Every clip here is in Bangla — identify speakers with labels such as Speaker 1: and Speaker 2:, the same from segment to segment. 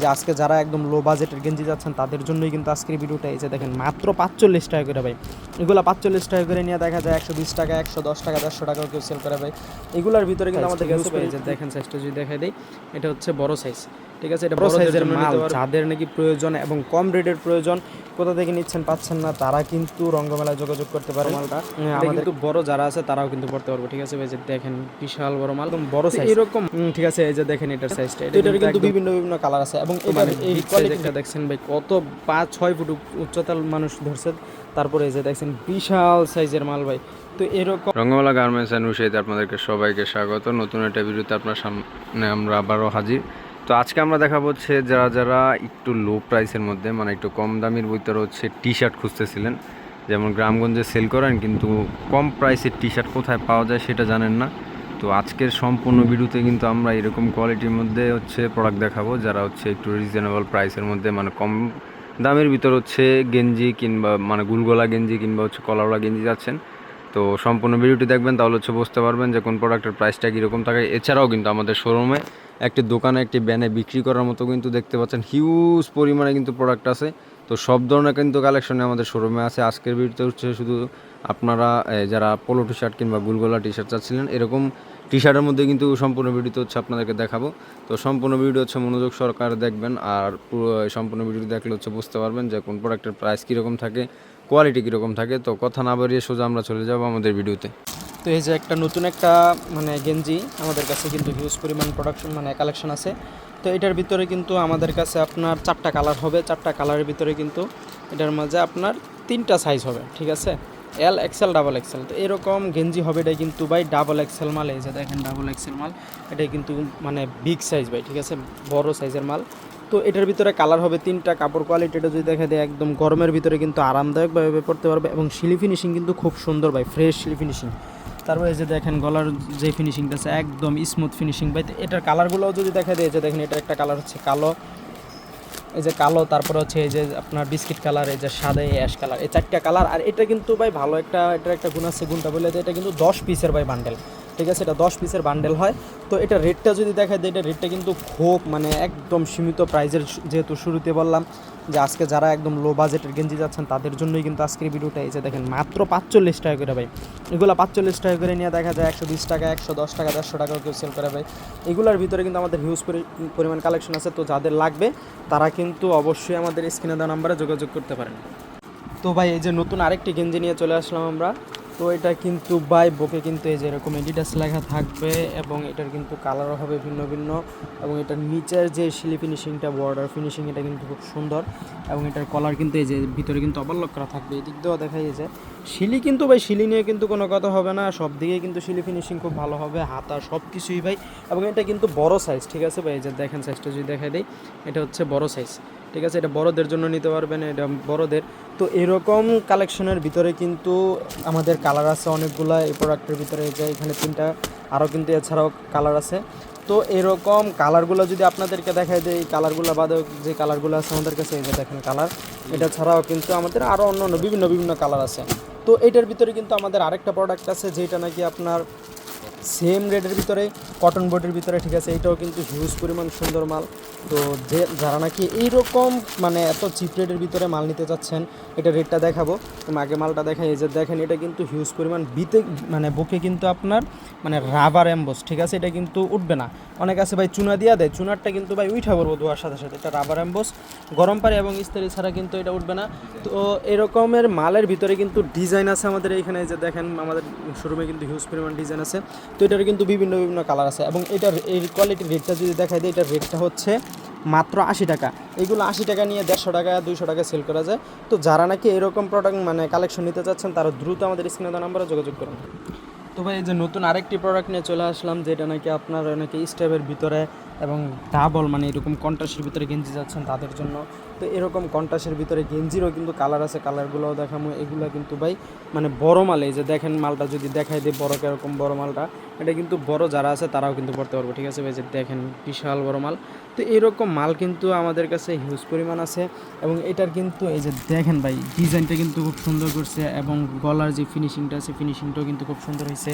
Speaker 1: যে আজকে যারা একদম লো বাজেটের গেঞ্জি যাচ্ছেন তাদের জন্যই কিন্তু আজকের ভিডিওটা এই যে দেখেন মাত্র পাঁচচল্লিশ টাকা করে ভাই। এগুলো পাঁচচল্লিশ টাকা করে নিয়ে দেখা যায় একশো বিশ টাকা একশো দশ টাকা দেড়শো টাকাও কেউ সেল করে ভাই। এগুলোর ভিতরে কিন্তু আমাদের দেখেন সাইজটা যদি দেখাই দিই এটা হচ্ছে বড় সাইজ ঠিক আছে? এটা বড় সাইজের মাল যাদের নাকি প্রয়োজন এবং কম রেটের প্রয়োজন কোথা থেকে নিচ্ছেন পাচ্ছেন না তারা কিন্তু রঙ্গমেলায় যোগাযোগ করতে পারে মালটা আমাদের কিন্তু বড় যারা আছে তারাও কিন্তু পড়তে পারব ঠিক আছে? ভাই যে দেখেন বিশাল বড় মাল। একদম বড় সাইজ এরকম ঠিক আছে এই যে দেখেন এটার সাইজটা এটার কিন্তু বিভিন্ন বিভিন্ন কালার আছে এবং এটার এই কোয়ালিটিটা দেখছেন ভাই কত পাঁচ ছয় ফুট উচ্চতার মানুষ ধরছে। তারপরে এই যে দেখছেন বিশাল সাইজের মাল ভাই। তো এরকম
Speaker 2: রঙ্গমালা গার্মেন্টস অ্যান্ড আপনাদেরকে সবাইকে স্বাগত। নতুন একটা ভিডিওতে আপনার সামনে আমরা আবারও হাজির। তো আজকে আমরা দেখাবো হচ্ছে যারা যারা একটু লো প্রাইসের মধ্যে মানে একটু কম দামের ভিতরে হচ্ছে টি শার্ট খুঁজতেছিলেন। যেমন গ্রামগঞ্জে সেল করেন, কিন্তু কম প্রাইসের টি শার্ট কোথায় পাওয়া যায় সেটা জানেন না। তো আজকের সম্পূর্ণ ভিডিওতে কিন্তু আমরা এরকম কোয়ালিটির মধ্যে হচ্ছে প্রোডাক্ট দেখাবো, যারা হচ্ছে একটু রিজনেবল প্রাইসের মধ্যে মানে কম দামের ভিতর হচ্ছে গেঞ্জি কিংবা মানে গুলগোলা গেঞ্জি কিংবা হচ্ছে কলাওয়ালা গেঞ্জি যাচ্ছেন। তো সম্পূর্ণ ভিডিওটি দেখবেন, তাহলে হচ্ছে বুঝতে পারবেন যে কোন প্রোডাক্টের প্রাইসটা কীরকম থাকে। এছাড়াও কিন্তু আমাদের শোরুমে একটি দোকানে একটি ব্যানে বিক্রি করার মতো কিন্তু দেখতে পাচ্ছেন হিউজ পরিমাণে কিন্তু প্রোডাক্ট আছে। তো সব ধরনের কিন্তু কালেকশনে আমাদের শোরুমে আছে। আজকের ভিডিওতে হচ্ছে শুধু আপনারা যারা পোলো টি শার্ট কিংবা গুলগোলা টি শার্ট চাচ্ছিলেন, এরকম টি শার্টের মধ্যে কিন্তু সম্পূর্ণ ভিডিওতে হচ্ছে আপনাদেরকে দেখাবো। তো সম্পূর্ণ ভিডিও হচ্ছে মনোযোগ সরকার দেখবেন আর পুরো সম্পূর্ণ ভিডিওটি দেখলে হচ্ছে বুঝতে পারবেন যে কোন প্রোডাক্টের প্রাইস কীরকম থাকে কোয়ালিটি কীরকম থাকে। তো কথা না বাড়িয়ে সোজা আমরা চলে যাব আমাদের ভিডিওতে
Speaker 1: তো। এই যে একটা নতুন একটা মানে গেঞ্জি আমাদের কাছে কিন্তু হিউজ পরিমাণ প্রোডাকশন মানে কালেকশন আছে। তো এটার ভিতরে কিন্তু আমাদের কাছে আপনার চারটা কালার হবে। চারটা কালারের ভিতরে কিন্তু এটার মাঝে আপনার তিনটা সাইজ হবে, ঠিক আছে? এল এক্সেল ডাবল এক্সেল তো এরকম গেঞ্জি হবে এটা কিন্তু ভাই ডাবল এক্সেল মাল। এই যে দেখেন ডাবল এক্সেল মাল এটা কিন্তু মানে বিগ সাইজ ভাই, ঠিক আছে? বড় সাইজের মাল। তো এটার ভিতরে কালার হবে তিনটা, কাপড় কোয়ালিটিটা যদি দেখা দেয়, একদম গরমের ভিতরে কিন্তু আরামদায়কভাবে পড়তে পারবে এবং শিলি ফিনিশিং কিন্তু খুব সুন্দর ভাই ফ্রেশ শিলি ফিনিশিং তারপরে যে দেখেন গলার যে ফিনিশিংটা আছে, একদম স্মুথ ফিনিশিং ভাই। এটার কালারগুলোও যদি দেখা দেয় যে দেখেন এটা একটা কালার হচ্ছে কালো। এই যে কালো, তারপরে হচ্ছে এই যে আপনার বিস্কিট কালার, এই যে সাদা অ্যাশ কালার, এই চারটা কালার। আর এটা কিন্তু ভাই ভালো একটা, এটার একটা গুণ আছে, গুণটা বলে এটা কিন্তু দশ পিসের ভাই বান্ডেল ঠিক আছে, এটা দশ পিসের বান্ডেল হয়। তো এটা রেটটা যদি দেখা যায় এটা রেটটা কিন্তু খুব মানে একদম সীমিত প্রাইজের যেহেতু শুরুতে বললাম যে আজকে যারা একদম লো বাজেটের গেঞ্জি যাচ্ছেন, তাদের জন্যই কিন্তু আজকের ভিডিওটা এই যে দেখেন, মাত্র পাঁচচল্লিশ টাকা করে ভাই। এগুলো পাঁচচল্লিশ টাকা করে নিয়ে দেখা যায় একশো বিশ টাকা, একশো দশ টাকা, দেড়শো টাকা কেউ সেল করে ভাই। এগুলোর ভিতরে কিন্তু আমাদের হিউজ পরিমাণ কালেকশন আছে। তো যাদের লাগবে, তারা কিন্তু অবশ্যই আমাদের স্ক্রিনে দেওয়া নাম্বারে যোগাযোগ করতে পারেন। তো ভাই, এই যে নতুন আরেকটি গেঞ্জি নিয়ে চলে আসলাম আমরা। তো এটা কিন্তু বাই বুকে কিন্তু এই যে এরকম এডিডাস লেখা থাকবে এবং এটার কিন্তু কালারও হবে ভিন্ন ভিন্ন এবং এটার নিচের যে শিলি ফিনিশিংটা বর্ডার ফিনিশিং এটা কিন্তু খুব সুন্দর এবং এটার কলার কিন্তু এই যে ভিতরে কিন্তু অবলক করা থাকবে। এদিক দিয়েও দেখা যে শিলি কিন্তু ভাই, শিলি নিয়ে কিন্তু কোনো কথা হবে না। সব দিকে কিন্তু শিলি ফিনিশিং খুব ভালো হবে, হাতা সব কিছুই ভাই। এবং এটা কিন্তু বড় সাইজ ঠিক আছে ভাই? যে দেখেন সাইজটা যদি দেখাই দিই, এটা হচ্ছে বড় সাইজ ঠিক আছে? এটা বড়দের জন্য নিতে পারবেন, এটা বড়দের। তো এরকম কালেকশনের ভিতরে কিন্তু আমাদের কালার আছে অনেকগুলা, এই প্রোডাক্টের ভিতরে যে এখানে তিনটা আরও কিন্তু এছাড়াও কালার আছে। তো এরকম কালারগুলো যদি আপনাদেরকে দেখায় যে এই কালারগুলো বাদে যে কালারগুলো আছে আমাদের কাছে, এই যে দেখেন কালার এটা ছাড়াও কিন্তু আমাদের আরও অন্য অন্য বিভিন্ন বিভিন্ন কালার আছে। তো এটার ভিতরে কিন্তু আমাদের আরেকটা প্রোডাক্ট আছে, যেটা নাকি আপনার সেম রেটের ভিতরে কটন বোর্ডের ভিতরে, ঠিক আছে? এটাও কিন্তু হিউজ পরিমাণ সুন্দর মাল। তো যে, যারা নাকি এইরকম মানে এত চিপ রেটের ভিতরে মাল নিতে চাচ্ছেন, এটা রেটটা দেখাবো। তুমি আগে মালটা দেখাই, এই যে দেখেন, এটা কিন্তু হিউজ পরিমাণ বিতে মানে বুকে কিন্তু আপনার মানে রাবার অ্যাম্বোস ঠিক আছে? এটা কিন্তু উঠবে না। অনেক আছে ভাই, চুনা দিয়া দেয়। চুনারটা কিন্তু ভাই উঠা পড়ব ধোয়ার সাথে সাথে। এটা রাবার অ্যাম্বোস গরম পারে এবং ইস্তারি ছাড়া কিন্তু এটা উঠবে না। তো এরকমের মালের ভিতরে কিন্তু ডিজাইন আছে আমাদের এইখানে এই যে দেখেন, আমাদের শোরুমে কিন্তু হিউজ পরিমাণ ডিজাইন আছে। তো এটার কিন্তু বিভিন্ন বিভিন্ন কালার আছে এবং এটার এর কোয়ালিটির রেটটা যদি দেখাই দেয় এটার রেটটা হচ্ছে মাত্র আশি টাকা। এগুলো আশি টাকা নিয়ে দেড়শো টাকা, দুইশো টাকা সেল করা যায়। তো যারা নাকি এরকম প্রোডাক্ট মানে কালেকশন নিতে চাচ্ছেন, তারা দ্রুত আমাদের স্ক্রিনে নাম্বারে যোগাযোগ করুন। তো ভাই, এই যে নতুন আরেকটি প্রোডাক্ট নিয়ে চলে আসলাম, যেটা নাকি আপনার নাকি স্টেপের ভিতরে এবং ডাবল মানে এরকম কন্ট্রাস্টের ভিতরে গেঞ্জি যাচ্ছেন তাদের জন্য। তো এরকম কন্ট্রাস্টের ভিতরে গেঞ্জিরও কিন্তু কালার আছে কালারগুলোও দেখামো। এগুলো কিন্তু ভাই মানে বড় মাল যে দেখেন মালটা যদি দেখাই দিই, বড় কীরকম বড় মালটা, এটা কিন্তু বড় যারা আছে তারাও কিন্তু পড়তে পারব, ঠিক আছে ভাই? যে দেখেন বিশাল বড় মাল। তো এরকম মাল কিন্তু আমাদের কাছে হিউজ পরিমাণ আছে এবং এটার কিন্তু এই যে দেখেন ভাই ডিজাইনটা কিন্তু খুব সুন্দর করছে এবং গলার যে ফিনিশিংটা আছে ফিনিশিংটাও কিন্তু খুব সুন্দর হয়েছে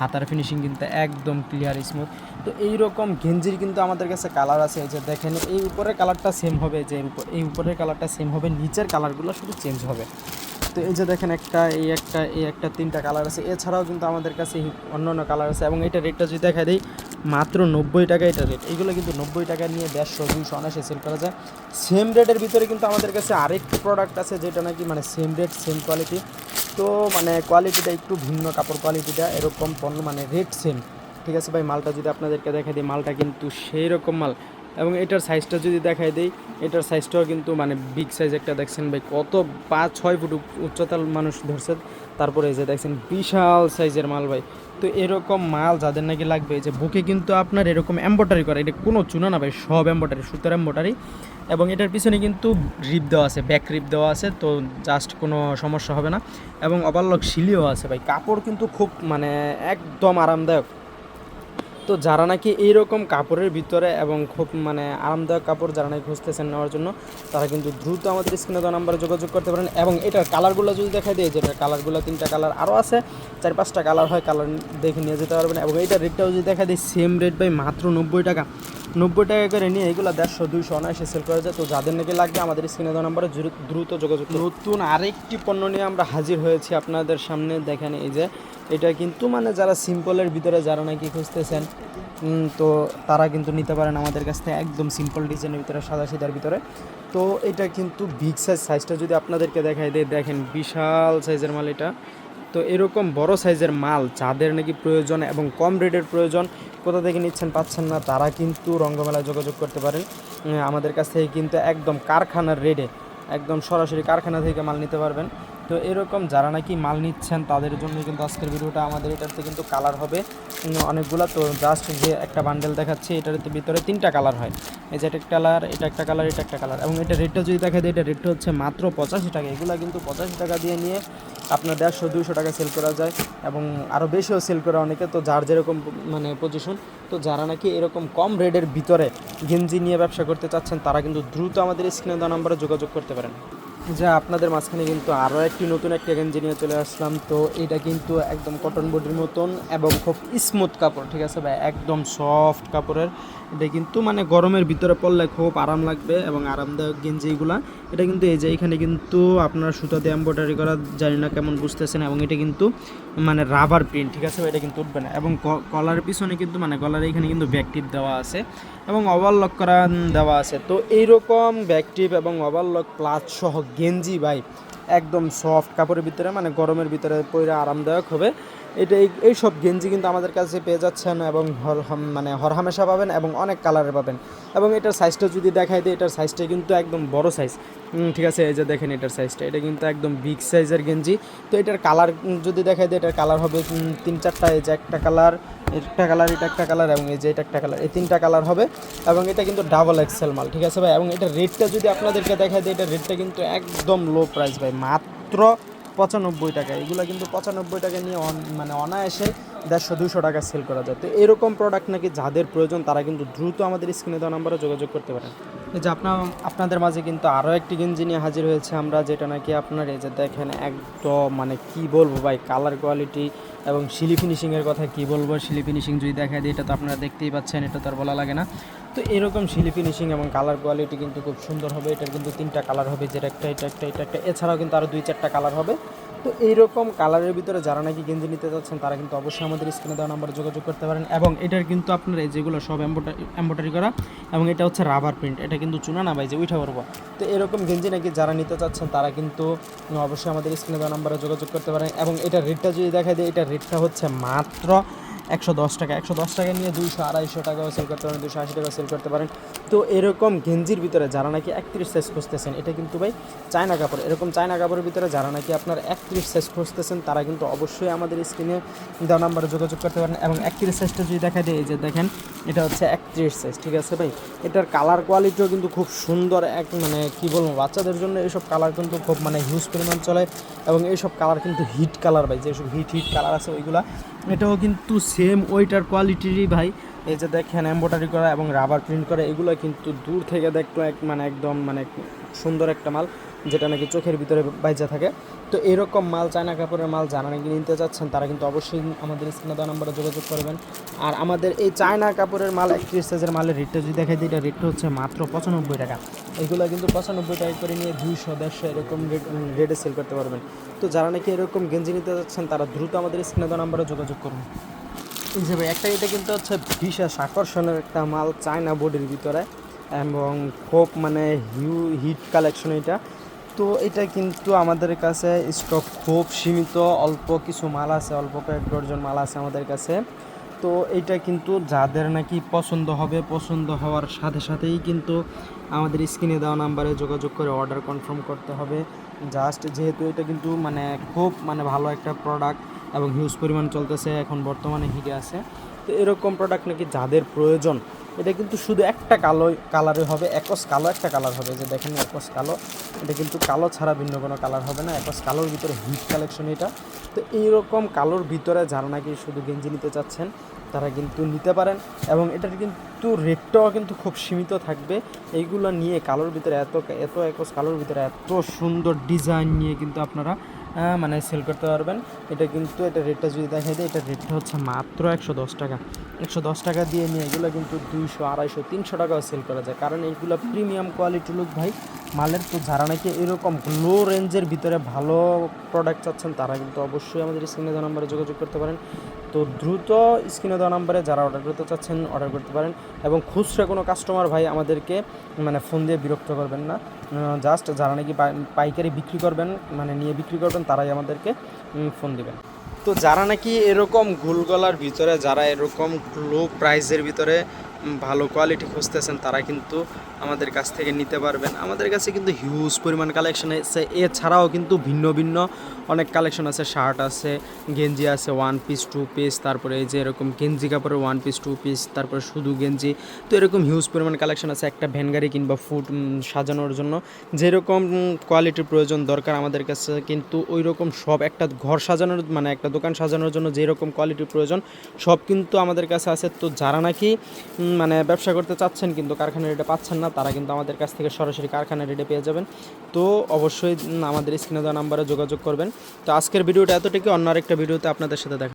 Speaker 1: হাতার ফিনিশিং কিন্তু একদম ক্লিয়ার স্মুথ তো এই রকম গেঞ্জির কিন্তু আমাদের কাছে কালার আছে, এই যে দেখেন, এই উপরের কালারটা সেম হবে, যে এই উপরের কালারটা সেম হবে, নিচের কালারগুলো শুধু চেঞ্জ হবে। তো এই যে দেখেন একটা, এই একটা এই একটা তিনটা কালার আছে। এছাড়াও কিন্তু আমাদের কাছে অন্য অন্য কালার আছে, এবং এটা রেটটা যদি দেখা দিই মাত্র নব্বই টাকা এটা রেট এইগুলো কিন্তু নব্বই টাকা নিয়ে দেড়শো, দুইশো অনায়াসে সেল করা যায়। সেম রেটের ভিতরে কিন্তু আমাদের কাছে আরেকটি প্রোডাক্ট আছে, যেটা নাকি মানে সেম রেট সেম কোয়ালিটি তো মানে কোয়ালিটিটা একটু ভিন্ন কাপড় কোয়ালিটিটা এরকম পণ্য মানে রেট সেম ঠিক আছে ভাই, মালটা যদি আপনাদেরকে দেখাই দিই, মালটা কিন্তু সেই রকম মাল। এবং এটার সাইজটা যদি দেখাই দিই, এটার সাইজটাও কিন্তু মানে বিগ সাইজ একটা। দেখছেন ভাই, কত পাঁচ, ছয় ফুট উচ্চতার মানুষ ধরছে। তারপরে এই যে দেখছেন, বিশাল সাইজের মাল ভাই। তো এরকম মাল যাদের নাকি লাগবে যে বুকে কিন্তু আপনার এরকম এম্বয়ডারি করা, এটা কোনো চুনা না ভাই, সব এম্বয়ডারি সুতার এম্বয়ডারি এবং এটার পিছনে কিন্তু রিপ দেওয়া আছে ব্যাক রিপ দেওয়া আছে, তো জাস্ট কোনো সমস্যা হবে না। এবং ওভারলক শিলিও আছে ভাই, কাপড় কিন্তু খুব মানে একদম আরামদায়ক। তো যারা নাকি এইরকম কাপড়ের ভিতরে এবং খুব মানে আরামদায়ক কাপড় যারা নাকি খুঁজতেছেন নেওয়ার জন্য, তারা কিন্তু দ্রুত আমাদের স্ক্রিনে দেওয়া নাম্বারে যোগাযোগ করতে পারেন। এবং এটার কালারগুলো যদি দেখা দিয়ে যেটা কালারগুলো তিনটা কালার আরও আছে, চার পাঁচটা কালার হয়, কালার দেখে নিয়ে যেতে পারবেন। এবং এইটার রেটটাও যদি দেখা দিই সেম রেট বাই মাত্র নব্বই টাকা। নব্বই টাকা করে নিয়ে এগুলো দেড়শো, দুইশো অনায়াসে সেল করা যায়। তো যাদের নাকি লাগবে, আমাদের স্ক্রিনে দেওয়া নাম্বারে দ্রুত যোগাযোগ নতুন আরেকটি পণ্য নিয়ে আমরা হাজির হয়েছি আপনাদের সামনে। দেখেন এই যে, এটা কিন্তু মানে যারা সিম্পলের ভিতরে যারা নাকি খুঁজতেছেন তো তারা কিন্তু নিতে পারেন আমাদের কাছ থেকে একদম সিম্পল ডিজাইনের ভিতরে, সাদা সিদার ভিতরে। তো এটা কিন্তু বিগ সাইজ সাইজটা যদি আপনাদেরকে দেখাই দেয় দেখেন বিশাল সাইজের মাল এটা। তো এরকম বড় সাইজের মাল যাদের নাকি প্রয়োজন এবং কম রেটের প্রয়োজন, কোথা থেকে নিচ্ছেন, পাচ্ছেন না, তারা কিন্তু রঙ্গমেলায় যোগাযোগ করতে পারেন। আমাদের কাছ থেকে কিন্তু একদম কারখানার রেডে একদম সরাসরি কারখানা থেকে মাল নিতে পারবেন। তো এরকম যারা নাকি মাল নিচ্ছেন, তাদের জন্য কিন্তু আজকের ভিডিওটা আমাদের এটাতে কিন্তু কালার হবে। অনেকগুলা, তো জাস্ট যে একটা বান্ডেল দেখাচ্ছি এটার ভিতরে তিনটা কালার হয়। এই যে একটা কালার এটা একটা কালার এটা একটা কালার এবং এটা রেটটা যদি দেখা যায় এটা রেটটা হচ্ছে মাত্র পঁচাশি টাকা। এগুলো কিন্তু পঁচাশি টাকা দিয়ে নিয়ে আপনার দেড়শো, দুইশো টাকা সেল করা যায় এবং আরও বেশিও সেল করে অনেকে। তো যার যেরকম মানে পজিশন তো যারা নাকি এরকম কম রেডের ভিতরে গেঞ্জি নিয়ে ব্যবসা করতে চাচ্ছেন, তারা কিন্তু দ্রুত আমাদের স্ক্রিনে দেওয়া নাম্বারে যোগাযোগ করতে পারেন। যা আপনাদের মাঝখানে কিন্তু আরও একটি নতুন একটা গেঞ্জি নিয়ে চলে আসলাম। তো এটা কিন্তু একদম কটন বডির মতন এবং খুব স্মুথ কাপড়, ঠিক আছে ভাই? একদম সফট কাপড়ের। এটা কিন্তু মানে গরমের ভিতরে পড়লে খুব আরাম লাগবে এবং আরামদায়ক গেঞ্জিগুলা এটা কিন্তু এই যে এখানে কিন্তু আপনার সুতা দিয়ে এম্ব্রয়ডারি করা, জানি না কেমন বুঝতেছেন, এবং এটা কিন্তু মানে রাবার প্রিন্ট ঠিক আছে? এটা কিন্তু উঠবে না। এবং কলার পিছনে কিন্তু মানে কলার এখানে কিন্তু ব্যাকটিপ দেওয়া আছে এবং ওভারলক করা দেওয়া আছে। তো এইরকম ব্যাকটিপ এবং ওভারলক প্লাস সহ গেঞ্জি ভাই, একদম সফট কাপড়ের ভিতরে মানে গরমের ভিতরে পরে আরামদায়ক হবে। এটা এই- সব গেঞ্জি কিন্তু আমাদের কাছে পেয়ে যাচ্ছেন এবং হর মানে হরহামেশা পাবেন এবং অনেক কালারের পাবেন। এবং এটার সাইজটা যদি দেখাই দিই, এটার সাইজটা কিন্তু একদম বড় সাইজ ঠিক আছে, এই যে দেখেন এটার সাইজটা এটা কিন্তু একদম বিগ সাইজের গেঞ্জি। তো এটার কালার যদি দেখাই দিই, এটার কালার হবে তিন চারটা, এই যে একটা কালার একটা কালার এটা একটা কালার এবং এই যে এটা একটা কালার এই তিনটা কালার হবে। এবং এটা কিন্তু ডাবল এক্সেল মাল, ঠিক আছে ভাই? এবং এটা রেটটা যদি আপনাদেরকে দেখাই দিই, এটা রেটটা কিন্তু একদম লো প্রাইস ভাই। মাত্র পঁচানব্বই টাকা। এগুলো কিন্তু পঁচানব্বই টাকা নিয়ে মানে অনায়াসে দেড়শো দুশো টাকা সেল করা যায়। তো এরকম প্রোডাক্ট নাকি যাদের প্রয়োজন, তারা কিন্তু দ্রুত আমাদের স্ক্রিনে দেওয়া নাম্বারে যোগাযোগ করতে পারেন। এই যে আপনার আপনাদের মাঝে কিন্তু আরও একটি গেঞ্জি নিয়ে হাজির হয়েছে আমরা, যেটা নাকি আপনার এই যে দেখেন একদম মানে কি বলব ভাই কালার কোয়ালিটি এবং শিলি ফিনিশিংয়ের কথা কি বলব? শিলি ফিনিশিং যদি দেখা দিই, এটা তো আপনারা দেখতেই পাচ্ছেন, এটা তো আর বলা লাগে না। তো এরকম শিলি ফিনিশিং এবং কালার কোয়ালিটি কিন্তু খুব সুন্দর হবে। এটার কিন্তু তিনটা কালার হবে যেটা একটা, এটা একটা এটা একটা। এছাড়াও কিন্তু আরও দুই চারটা কালার হবে। তো এইরকম কালারের ভিতরে যারা নাকি গেঞ্জি নিতে চাচ্ছেন তারা কিন্তু অবশ্যই আমাদের স্ক্রিনে দেওয়া নাম্বারে যোগাযোগ করতে পারেন। এবং এটার কিন্তু আপনার এই যেগুলো সব এম্বোটারি করা, এবং এটা হচ্ছে রাবার প্রিন্ট এটা কিন্তু চুনা না ভাই, যে উঠা পড়ব। তো এরকম গেঞ্জি নাকি যারা নিতে চাচ্ছেন, তারা কিন্তু অবশ্যই আমাদের স্ক্রিনে দেওয়া নাম্বারে যোগাযোগ করতে পারেন। এবং এটার রেটটা যদি দেখা যায় এটার রেটটা হচ্ছে মাত্র একশো দশ টাকা। একশো দশ টাকা নিয়ে দুইশো, আড়াইশো টাকাও সেল করতে পারেন দুশো আশি টাকা সেল করতে পারেন। তো এরকম গেঞ্জির ভিতরে যারা নাকি একত্রিশ সাইজ খুঁজতেছেন, এটা কিন্তু ভাই চায়না কাপড়। এরকম চায়না কাপড়ের ভিতরে যারা নাকি আপনার একত্রিশ সাইজ খুঁজতেছেন, তারা কিন্তু অবশ্যই আমাদের স্ক্রিনে দেওয়া নাম্বারে যোগাযোগ করতে পারেন। এবং একত্রিশ সাইজটা যদি দেখা দেয় যে দেখেন, এটা হচ্ছে একত্রিশ সাইজ ঠিক আছে ভাই? এটার কালার কোয়ালিটিও কিন্তু খুব সুন্দর, এক মানে কি বলব, বাচ্চাদের জন্য এইসব কালার কিন্তু খুব মানে হিউজ পরিমাণ চলে। এবং এইসব কালার কিন্তু হিট কালার ভাই, যেসব হিট হিট কালার আছে ওইগুলা, এটাও কিন্তু সেম ওইটার কোয়ালিটিরই ভাই। এই যে দেখেন এম্বোটারি করা এবং রাবার প্রিন্ট করা, এগুলো কিন্তু দূর থেকে দেখলে এক মানে একদম মানে সুন্দর একটা মাল, যেটা নাকি চোখের ভিতরে বাইজা থাকে। তো এরকম মাল, চায়না কাপড়ের মাল যারা নাকি নিতে চাচ্ছেন তারা কিন্তু অবশ্যই আমাদের স্ক্রিনে দেওয়া নাম্বারে যোগাযোগ করবেন। আর আমাদের এই চায়না কাপড়ের মাল, একত্রিশ সাইজের মালের রেটটা যদি দেখাই দিই, এটা রেটটা হচ্ছে মাত্র পঁচানব্বই টাকা। এগুলো কিন্তু পঁচানব্বই টাকা করে নিয়ে দুইশো, দেড়শো এরকম রেট রেটে সেল করতে পারবেন। তো যারা নাকি এরকম গেঞ্জি নিতে যাচ্ছেন, তারা দ্রুত আমাদের স্ক্রিনে দেওয়া নাম্বারে যোগাযোগ করুন। যে ভাই, একটা এটা কিন্তু হচ্ছে বিশেষ আকর্ষণের একটা মাল চায়না বোর্ডের ভিতরে এবং খুব মানে হিউ, হিট কালেকশন এটা। তো এটা কিন্তু আমাদের কাছে স্টক খুব সীমিত, অল্প কিছু মাল আছে, অল্প কয়েক ডজন মাল আছে আমাদের কাছে। তো এটা কিন্তু যাদের নাকি পছন্দ হবে, পছন্দ হওয়ার সাথে সাথেই কিন্তু আমাদের স্ক্রিনে দেওয়া নাম্বারে যোগাযোগ করে অর্ডার কনফার্ম করতে হবে। জাস্ট যেহেতু এটা কিন্তু মানে খুব মানে ভালো একটা প্রোডাক্ট এবং হিউজ পরিমাণ চলতেছে, এখন বর্তমানে হিটে আছে। তো এরকম প্রোডাক্ট নাকি যাদের প্রয়োজন, এটা কিন্তু শুধু একটা কালো কালারে হবে, একস কালো একটা কালার হবে। যে দেখেন একস কালো, এটা কিন্তু কালো ছাড়া ভিন্ন কোনো কালার হবে না, একস কালোর ভিতরে হিট কালেকশন এটা। তো এইরকম কালোর ভিতরে যারা নাকি শুধু গেঞ্জি নিতে চাচ্ছেন, তারা কিন্তু নিতে পারেন এবং এটার কিন্তু রেটটাও কিন্তু খুব সীমিত থাকবে। এইগুলো নিয়ে কালোর ভিতরে এত এত একস কালোর ভিতরে এত সুন্দর ডিজাইন নিয়ে কিন্তু আপনারা মানে সেল করতে পারবেন। এটা কিন্তু এটা রেটটা যদি দেখা যায় এটা রেটটা হচ্ছে মাত্র একশো দশ টাকা। একশো দশ টাকা দিয়ে নিয়ে এগুলো কিন্তু দুইশো, আড়াইশো, তিনশো টাকাও সেল করা যায়। কারণ এইগুলো প্রিমিয়াম কোয়ালিটি লুক ভাই মালের তো যারা নাকি এরকম লো রেঞ্জের ভিতরে ভালো প্রোডাক্ট চাচ্ছেন, তারা কিন্তু অবশ্যই আমাদের স্ক্রিনে দেওয়া নাম্বারে যোগাযোগ করতে পারেন। তো দ্রুত স্ক্রিনে দেওয়া নাম্বারে যারা অর্ডার করতে চাচ্ছেন অর্ডার করতে পারেন। এবং খুচরা কোনো কাস্টমার ভাই আমাদেরকে মানে ফোন দিয়ে বিরক্ত করবেন না। জাস্ট যারা নাকি পাইকারি বিক্রি করবেন মানে নিয়ে বিক্রি করবেন, তারাই আমাদেরকে ফোন দিবেন। তো যারা নাকি এরকম গোলগলার ভিতরে, যারা এরকম লো প্রাইসের ভিতরে ভালো কোয়ালিটি খুঁজতেছেন, তারা কিন্তু আমাদের কাছ থেকে নিতে পারবেন। আমাদের কাছে কিন্তু হিউজ পরিমাণ কালেকশন আছে। এছাড়াও কিন্তু ভিন্ন ভিন্ন অনেক কালেকশন আছে। শার্ট আছে, গেঞ্জি আছে ওয়ান পিস টু পিস তারপরে এই যে এরকম গেঞ্জি কাপড়ের ওয়ান পিস টু পিস তারপরে শুধু গেঞ্জি। তো এরকম হিউজ পরিমাণ কালেকশন আছে একটা ভ্যান গাড়ি কিংবা ফুড সাজানোর জন্য। যেরকম কোয়ালিটির প্রয়োজন, দরকার আমাদের কাছে কিন্তু ওই রকম সব একটা ঘর সাজানোর মানে একটা দোকান সাজানোর জন্য যেরকম কোয়ালিটির প্রয়োজন, সব কিন্তু আমাদের কাছে আছে। তো যারা নাকি মানে ব্যবসা করতে চাচ্ছেন কিন্তু কারখানা রেটে পাচ্ছেন না, তারা কিন্তু আমাদের কাছ থেকে সরাসরি কারখানা রেটে পেয়ে যাবেন। তো অবশ্যই আমাদের স্ক্রিনে দেওয়া নাম্বারে যোগাযোগ করবেন। তো আজকের ভিডিওটা এতটুকু অন্য আরেকটা ভিডিওতে আপনাদের সাথে দেখা